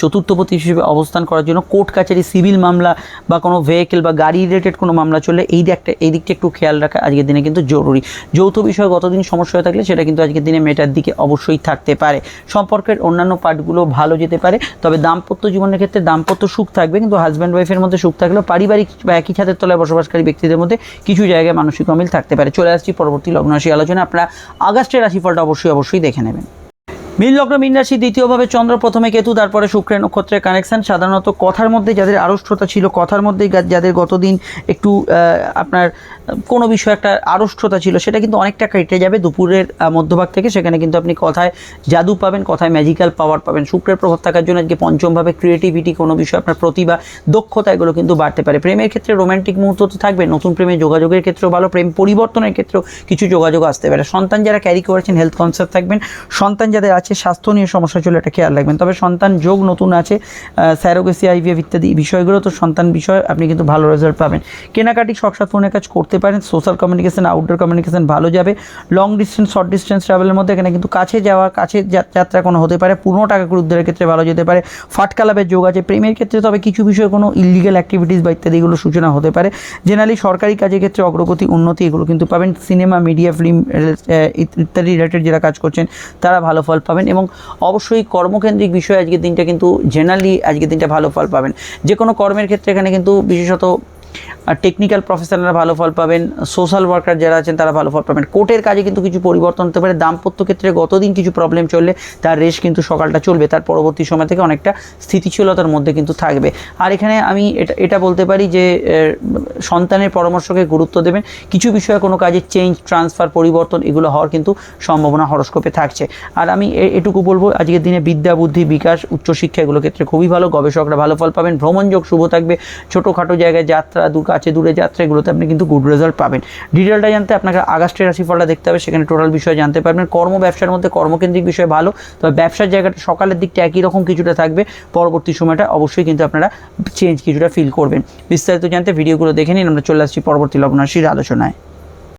চতুর্থপতি হিসেবে অবস্থান করার জন্য কোর্ট কাছারি সিভিল মামলা বা কোনো ভেহিকেল বা গাড়ি রিলেটেড কোনো মামলা চললে এই দিকটা এই দিকটা একটু খেয়াল রাখা আজকের দিনে কিন্তু জরুরি। যৌথ বিষয়ে গতদিন সমস্যা হয়ে থাকলে সেটা কিন্তু আজকের দিনে মেটার দিকে অবশ্যই থাকতে পারে। সম্পর্কের অন্যান্য পার্টগুলো ভালো যেতে পারে, তবে দাম্পত্য জীবনের ক্ষেত্রে দাম্পত্য সুখ থাকবে, কিন্তু হাজব্যান্ড ওয়াইফের মধ্যে সুখ থাকলেও পারিবারিক বা একই ছাদের তলায় বসবাসকারী ব্যক্তিদের মধ্যে কিছু জায়গায় মানসিক অমিল থাকতে পারে। চলে আসছি পরবর্তী লগ্ন রাশি আলোচনা আপনারা আগস্টের রাশিফলটা অবশ্যই অবশ্যই দেখে নেবেন। মীন লগ্ন মীন রাশি দ্বিতীয়ভাবে চন্দ্র প্রথমে কেতু, তারপরে শুক্রের নক্ষত্রের কানেকশন। সাধারণত কথার মধ্যে যাদের আড়ষ্টতা ছিল, কথার মধ্যেই গা- যাদের গতদিন একটু আপনার, কোনো বিষয়ে একটা আড়ষ্টতা ছিল, সেটা কিন্তু অনেকটা কেটে যাবে দুপুরের মধ্যভাগ থেকে। সেখানে কিন্তু আপনি কথায় জাদু পাবেন, কথায় ম্যাজিক্যাল পাওয়ার পাবেন। শুক্রের প্রভাব থাকার জন্য আজকে পঞ্চমভাবে ক্রিয়েটিভিটি কোনো বিষয় আপনার প্রতিভা, দক্ষতা, এগুলো কিন্তু বাড়তে পারে। প্রেমের ক্ষেত্রে রোমান্টিক মুহূর্ত তো থাকবে, নতুন প্রেমে যোগাযোগের ক্ষেত্রেও ভালো, প্রেম পরিবর্তনের ক্ষেত্রেও কিছু যোগাযোগ আসতে পারে। সন্তান যারা ক্যারি করেছেন হেলথ কনসার্ট থাকবেন। সন্তান যাদের আছে, স্বাস্থ্য নিয়ে সমস্যা চলে, এটা খেয়াল রাখবেন। তবে সন্তান যোগ নতুন আছে স্যারোগেসি আইভিএফ ইত্যাদি বিষয়গুলো তো সন্তান বিষয়, আপনি কিন্তু ভালো রেজাল্ট পাবেন। কেনাকাটি শখসাত ফোনের কাজ করতে পারেন সোশ্যাল কমিউনিকেশন আউটডোর কমিউনিকেশন ভালো যাবে। লং ডিস্টেন্স শর্ট ডিস্টেন্স ট্রাভেলের মধ্যে এখানে কিন্তু কাছে যাওয়া, কাছে যাত্রা কোনো হতে পারে, পুরনো টাকা উদ্ধারের ক্ষেত্রে ভালো যেতে পারে। ফাটকা লাভের যোগ আছে, প্রেমের ক্ষেত্রে তবে কিছু বিষয়ে কোনো ইলিগাল অ্যাক্টিভিটিস বা ইত্যাদিগুলো সূচনা হতে পারে। জেনারেলি সরকারি কাজের ক্ষেত্রে অগ্রগতি, উন্নতি এগুলো কিন্তু পাবেন। সিনেমা মিডিয়া ফিল্ম ইত্যাদি রিলেটেড যারা কাজ করছেন, তারা ভালো ফল পাবেন। এবং অবশ্যই কর্মকেন্দ্রিক বিষয়ে আজকের দিনটা কিন্তু জেনারেলি আজকের দিনটা ভালো ফল পাবেন। যে কোনো কর্মের ক্ষেত্রে এখানে কিন্তু বিশেষত টেকনিক্যাল প্রফেশনালরা ভালো ফল পাবেন সোশ্যাল ওয়ার্কার যারা আছেন তারা ভালো ফল পাবেন। কোর্টের কাজে কিন্তু কিছু পরিবর্তন হতে পারে, দাম্পত্য ক্ষেত্রে গতদিন কিছু প্রবলেম চললে তার রেশ কিন্তু সকালটা চলবে, তার পরবর্তী সময় থেকে অনেকটা স্থিতিশীলতার মধ্যে কিন্তু থাকবে। আর এখানে আমি এটা এটা বলতে পারি যে সন্তানের পরামর্শকে গুরুত্ব দেবেন, কিছু বিষয়ে কোনো কাজে চেঞ্জ ট্রান্সফার পরিবর্তন এগুলো হওয়ার কিন্তু সম্ভাবনা হরস্কোপে থাকছে। আর আমি এটুকু বলব, আজকের দিনে বিদ্যা, বুদ্ধি, বিকাশ, উচ্চশিক্ষা এগুলো ক্ষেত্রে খুবই ভালো, গবেষকরা ভালো ফল পাবেন, ভ্রমণযোগ শুভ থাকবে, ছোটোখাটো জায়গায় যাত্রা দূর কাছে দূরে যাত্রা, এগুলোতে আপনি কিন্তু গুড রেজাল্ট পাবেন। ডিটেলটা জানতে আপনাকে আগস্টের রাশিফলটা দেখতে হবে, সেখানে টোটাল বিষয়ে জানতে পারবেন। কর্ম ব্যবসার মধ্যে কর্মকেন্দ্রিক বিষয় ভালো, তবে ব্যবসার জায়গাটা সকালের দিকটা একই রকম কিছুটা থাকবে। পরবর্তী সময়টা অবশ্যই কিন্তু আপনারা চেঞ্জ কিছুটা ফিল করবেন। বিস্তারিত জানতে ভিডিওগুলো দেখে নিন, আমরা চলে আসছি পরবর্তী লগ্নরাশির আলোচনায়।